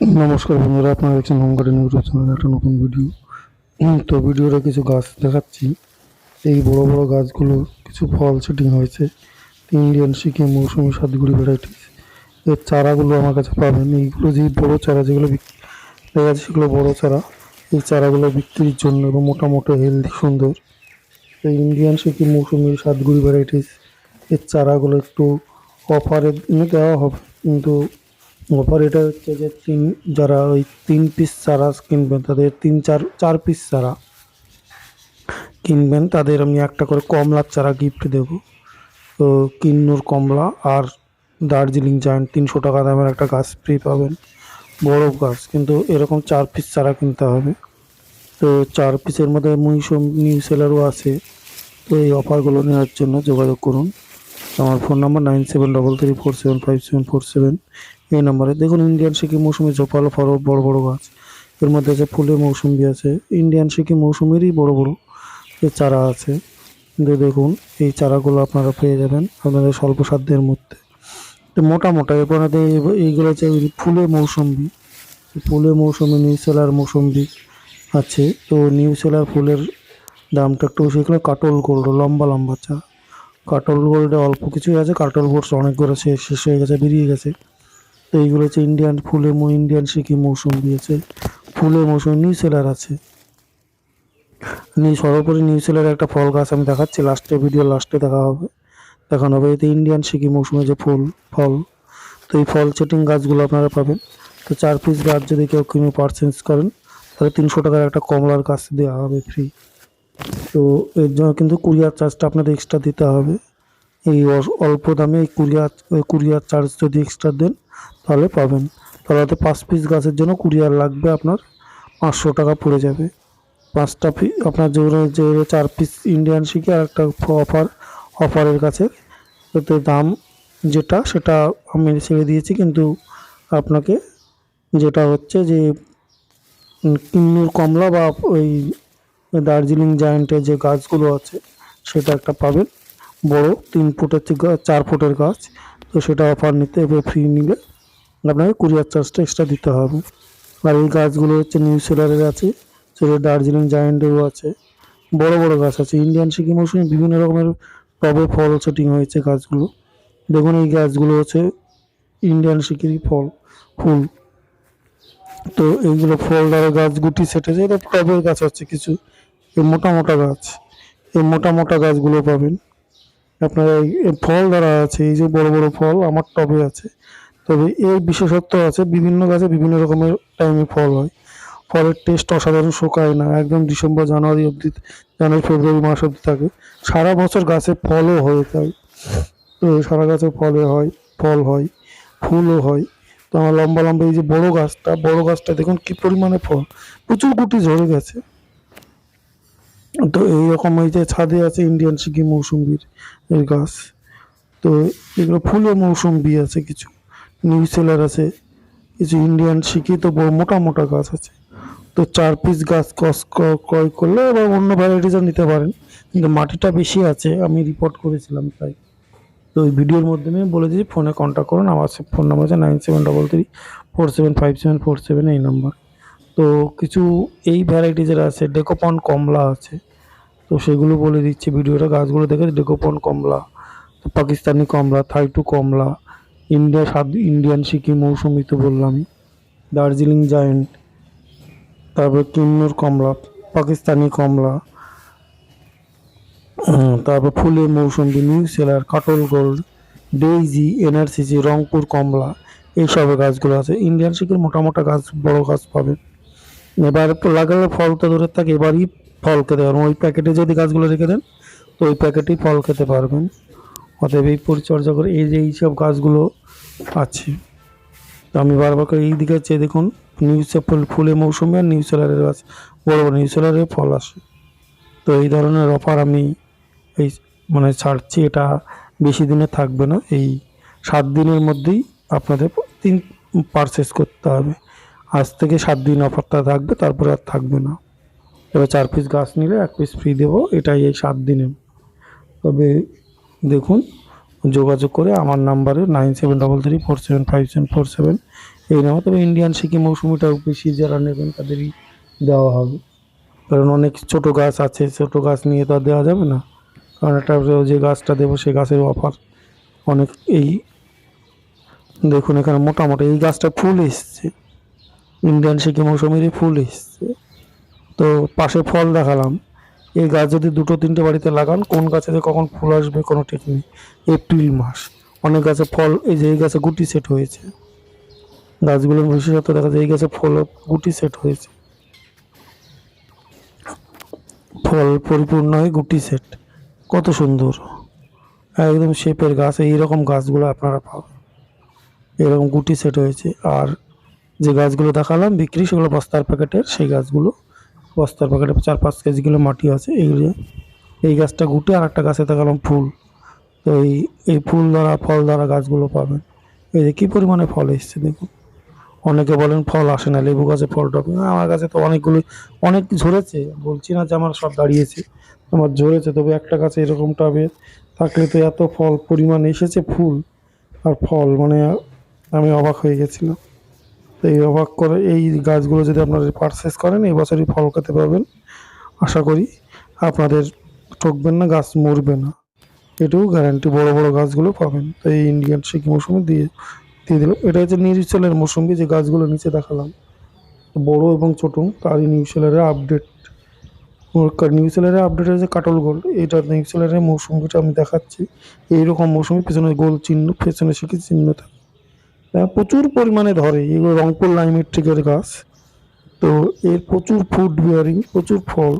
নমস্কার বন্ধুরা, আপনারা দেখছেন হোম গার্ডেন চ্যানেলে একটা নতুন ভিডিও। তো ভিডিওটা কিছু গাছ দেখাচ্ছি। এই বড় বড় গাছগুলো কিছু ফল সেটিং হয়েছে। ইন্ডিয়ান, সিকিম, মৌসুমি, সাতগুড়ি ভ্যারাইটিস এর চারাগুলো আমার কাছে পাবেন। এইগুলো যে বড় চারা, যেগুলো দেখা যাচ্ছে সেগুলো বড় চারা। এই চারাগুলো বিক্রির জন্য এবং মোটামুটি হেলদি সুন্দর। এই ইন্ডিয়ান, সিকিম, মৌসুমি, সাতগুড়ি ভ্যারাইটিস এর চারাগুলো একটু অফারে দেওয়া হবে। কিন্তু অফার এটা হচ্ছে যে তিন, যারা ওই তিন পিস চারা কিনবেন, তাদের তিন, চার চার পিস চারা কিনবেন, তাদের আমি একটা করে কমলার চারা গিফট দেবো। তো কিন্নুর কমলা আর দার্জিলিং জায়ান্ট তিনশো টাকা দামের একটা গাছ ফ্রি পাবেন। বড় গাছ, কিন্তু এরকম চার পিস চারা কিনতে হবে। তো চার পিসের মধ্যে মুইশো নিউ সেলারও আছে। তো এই অফারগুলো নেওয়ার জন্য যোগাযোগ করুন। আমার phone number nine seven double three four seven five seven four seven এই নাম্বারে। দেখুন, ইন্ডিয়ান সিকিম মৌসুমি ঝোপালো ফল বড় বড় গাছ। এর মধ্যে আছে ফুলের মৌসুমি আছে। ইন্ডিয়ান সিকিম মৌসুমেরই বড় বড় যে চারা আছে। কিন্তু দেখুন, এই চারাগুলো আপনারা পেয়ে যাবেন আপনাদের স্বল্প সাধ্যের মধ্যে। তো মোটা মোটা, এরপর এইগুলো হচ্ছে ফুলের মৌসুম্বি ফুলের মৌসুমি, নিউ সেলার মৌসুম্বি আছে। তো নিউ সেলার ফুলের দামটা একটু এগুলো কাটল গোল্ড, লম্বা লম্বা চা। কাটল গোল্ডে অল্প কিছুই আছে কাটল গোল্ড অনেক করে শেষ হয়ে গেছে, বেরিয়ে গেছে। তো এইগুলো হচ্ছে ইন্ডিয়ান ফুলে মো ইন্ডিয়ান সিকিম মৌসুম দিয়েছে। ফুলের মৌসুম নিউ সেলার আছে। সর্বোপরি নিউ সেলারের একটা ফল গাছ আমি দেখাচ্ছি লাস্টে ভিডিও লাস্টে দেখা হবে। দেখানো হবে এতে ইন্ডিয়ান সিকিম মৌসুমে যে ফুল, ফল। তো এই ফল সেটিং গাছগুলো আপনারা পাবেন। তো চার পিস গাছ যদি কেউ কিনে পারচেন্স করেন, তাহলে তিনশো টাকার একটা কমলার গাছ দেওয়া হবে ফ্রি তো এর জন্য কিন্তু কুরিয়ার চার্জটা আপনাদের এক্সট্রা দিতে হবে। এই অল্প দামে এই কুরিয়ার কুরিয়ার চার্জ যদি এক্সট্রা দেন, তাহলে পাবেন। তাহলে হয়তো পাঁচ পিস গাছের জন্য কুরিয়ার লাগবে আপনার পাঁচশো টাকা পড়ে যাবে। পাঁচটা পি আপনার যে যে চার পিস ইন্ডিয়ান শিখে আর একটা অফার অফারের কাছে। এতে দাম যেটা, সেটা আমি ছেড়ে দিয়েছি, কিন্তু আপনাকে যেটা হচ্ছে যে কিন্নুর কমলা বা ওই দার্জিলিং জায়ান্টের যে গাছগুলো আছে, সেটা একটা পাবেন। বড় তিন ফুটের চার ফুটের গাছ, তো সেটা অফার নিতে ফ্রি নিলে। আপনাকে কুরিয়ার চার্জটা এক্সট্রা দিতে হবে। আর এই গাছগুলো হচ্ছে নিউ সেলারের আছে সেটা দার্জিলিং জায়ান্টেরও আছে। বড় বড় গাছ আছে। ইন্ডিয়ান সিকিম মৌসুমে বিভিন্ন রকমের টবে ফল সেটিং হয়েছে গাছগুলো। দেখুন এই গাছগুলো হচ্ছে ইন্ডিয়ান সিকিরি ফল, ফুল। তো এইগুলো ফল দ্বারা গাছ, গুটি সেটেছে এটা টবের গাছ হচ্ছে কিছু। এই মোটা মোটা গাছ। এই মোটা মোটা গাছগুলো পাবেন। আপনারা এই ফল দ্বারা আছে, এই যে বড় বড় ফল আমার টবে আছে। তবে এর বিশেষত্ব আছে, বিভিন্ন গাছে বিভিন্ন রকমের টাইমে ফল হয়। ফলের টেস্ট অসাধারণ শুকায় না। একদম ডিসেম্বর, জানুয়ারি অবধি, জানুয়ারি, ফেব্রুয়ারি মাস অবধি থাকে। সারা বছর গাছে ফলও হয়ে যায়। সারা গাছে ফলে হয়, ফল হয়, ফুলও হয়। তো আমার লম্বা লম্বা এই যে বড় গাছটা বড় গাছটা দেখুন কি পরিমাণে ফল প্রচুর গুটি ঝরে গেছে। তো এইরকম এই যে ছাদে আছে ইন্ডিয়ান সিকি মৌসুম্বির এর গাছ। তো এগুলো ফুলের মৌসুম্বি আছে কিছু। নিউ সেলার আছে, কিছু ইন্ডিয়ান সিকি তো বড় মোটা মোটা গাছ আছে। তো চার পিস গাছ কস ক্রয় করলে এবার অন্য ভ্যারাইটিসও নিতে পারেন। কিন্তু মাটিটা বেশি আছে, আমি রিপোর্ট করেছিলাম তাই। তো ওই ভিডিওর মাধ্যমে বলে দিয়েছি ফোনে কন্ট্যাক্ট করুন। আমার ফোন নাম্বার আছে nine seven double three four seven five seven four seven এই নাম্বার তো কিছু এই ভ্যারাইটিসের আছে ডেকোপন কমলা আছে, তো সেগুলো বলে দিচ্ছি ভিডিওটা। গাছগুলো দেখে ডেকোপন কমলা পাকিস্তানি কমলা, থাইটু কমলা, ইন্ডিয়া সাদ ইন্ডিয়ান সিকিম মৌসুমি তো বললাম। দার্জিলিং জায়েন্ট, তারপর কিন্নুর কমলা, পাকিস্তানি কমলা তারপর ফুলের মৌসুমি নিউ সেলার, কাটল গোল্ড, ডেইজি এনআরসিসি রংপুর কমলা, এইসব গাছগুলো আছে। ইন্ডিয়ান শিখের মোটা মোটা গাছ, বড় গাছ পাবেন এবার লাগালে ফল তো দূরের থাকে, এবারই ফল খেতে পারবেন ওই প্যাকেটে যদি গাছগুলো রেখে দেন, তো ওই প্যাকেটেই ফল খেতে পারবেন। অতএব এই পরিচর্যা করে এই যে এইসব গাছগুলো আছে, তো আমি বারবার করে এই দিকে চেয়ে দেখুন, নিউ ফুল, ফুলের মৌসুমে আর নিউ সেলারের গাছ, বড় বড় নিউ সেলারের ফল আসে। তো এই ধরনের অফার আমি এই মানে ছাড়ছি, এটা বেশি দিনে থাকবে না। এই সাত দিনের মধ্যেই আপনাদের তিন পারচেস করতে হবে। আজ থেকে সাত দিন অফারটা থাকবে, তারপরে আর থাকবে না। এবার চার পিস গাছ নিলে এক পিস ফ্রি দেবো, এটাই এই সাত দিনে। তবে দেখুন, যোগাযোগ করে আমার নাম্বারে nine seven double three four seven five seven four seven এই নামে তবে ইন্ডিয়ান সিকিম মৌসুমিটাও বেশি যারা নেবেন তাদেরই দেওয়া হবে। কারণ অনেক ছোট গাছ আছে, ছোট গাছ নিয়ে তো দেওয়া যাবে না। কারণ একটা যে গাছটা দেবো, সেই গাছের অফার। অনেক এই দেখুন এখানে মোটামুটি এই গাছটা ফুল এসছে। ইন্ডিয়ান সিকিম মৌসুমিরই ফুল এসছে। তো পাশে ফল দেখালাম। এই গাছ যদি দুটো, তিনটে বাড়িতে লাগান, কোন গাছে যে কখন ফুল আসবে কোনো ঠিক নেই। এপ্রিল মাস। অনেক গাছে ফল, এই যে এই গাছে গুটি সেট হয়েছে। গাছগুলোর বিশেষত দেখা যায়, এই গাছে ফল গুটি সেট হয়েছে। ফল পরিপূর্ণ হয় গুটি সেট। কত সুন্দর। একদম শেপের গাছ, এইরকম গাছগুলো আপনারা পাবেন। এরকম গুটি সেট হয়েছে। আর যে গাছগুলো দেখালাম, বিক্রি, সেগুলো বস্তার প্যাকেটের সেই গাছগুলো বস্তার প্যাকেটে চার পাঁচ কেজি কিলো মাটি আছে। এইগুলো এই গাছটা গুটি, আর একটা গাছে দেখালাম ফুল। তো এই এই ফুল দ্বারা, ফল দ্বারা গাছগুলো পাবেন। এই যে কী পরিমাণে ফল এসছে, দেখুন। অনেকে বলেন ফল আসে না, লেবু গাছে ফল না, আমার কাছে তো অনেকগুলো অনেক ঝরেছে, বলছি না যে আমার সব দাঁড়িয়েছে, আমার ঝরেছে, তবে একটা গাছে এরকম টবে থাকলে তো এত ফল পরিমাণ এসেছে, ফুল আর ফল মানে আমি অবাক হয়ে গেছিলাম। তো এই অবাক করে, এই গাছগুলো যদি আপনারা পারচেস করেন, এই বছরই ফল খেতে পারবেন, আশা করি আপনাদের ঠকবেন না, গাছ মরবে না। এটাও গ্যারান্টি বড় বড় গাছগুলো পাবেন তো এই ইন্ডিয়ান সিকি মৌসুমি দিয়ে দিয়ে দিল এটা হচ্ছে নিউজেলের মৌসুমি যে গাছগুলো নিচে দেখালাম বড় এবং ছোট তারই নিউজেলারের আপডেট। নিউজেলারের আপডেট হচ্ছে কাটল গোল্ড। এটা নিউজেলারের মৌসুমিটা আমি দেখাচ্ছি। এইরকম মৌসুমি পেছনে গোল চিহ্ন পেছনে শিখে চিহ্ন থাকে। হ্যাঁ, প্রচুর পরিমাণে ধরে এগুলো রংপুর লাইমেট্রিকের গাছ। তো এর প্রচুর ফুড বিয়ারিং প্রচুর ফল।